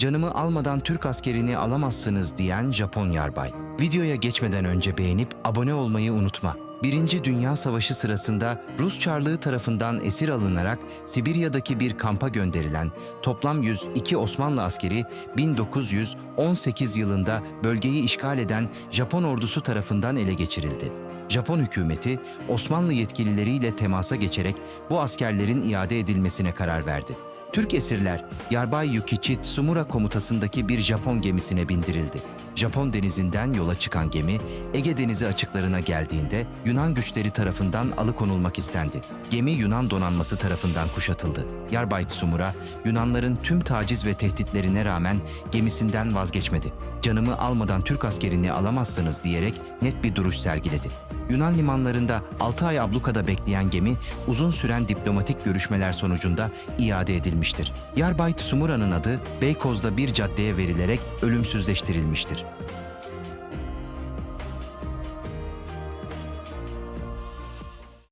canımı almadan Türk askerini alamazsınız diyen Japon yarbay. Videoya geçmeden önce beğenip abone olmayı unutma. Birinci Dünya Savaşı sırasında Rus Çarlığı tarafından esir alınarak Sibirya'daki bir kampa gönderilen toplam 102 Osmanlı askeri 1918 yılında bölgeyi işgal eden Japon ordusu tarafından ele geçirildi. Japon hükümeti Osmanlı yetkilileriyle temasa geçerek bu askerlerin iade edilmesine karar verdi. Türk esirler Yarbay Yukichi Tsumura komutasındaki bir Japon gemisine bindirildi. Japon denizinden yola çıkan gemi Ege Denizi açıklarına geldiğinde Yunan güçleri tarafından alıkonulmak istendi. Gemi Yunan donanması tarafından kuşatıldı. Yarbay Tsumura Yunanların tüm taciz ve tehditlerine rağmen gemisinden vazgeçmedi. Canımı almadan Türk askerini alamazsınız diyerek net bir duruş sergiledi. Yunan limanlarında 6 ay ablukada bekleyen gemi uzun süren diplomatik görüşmeler sonucunda iade edilmiştir. Yarbay Tsumura'nın adı Beykoz'da bir caddeye verilerek ölümsüzleştirilmiştir.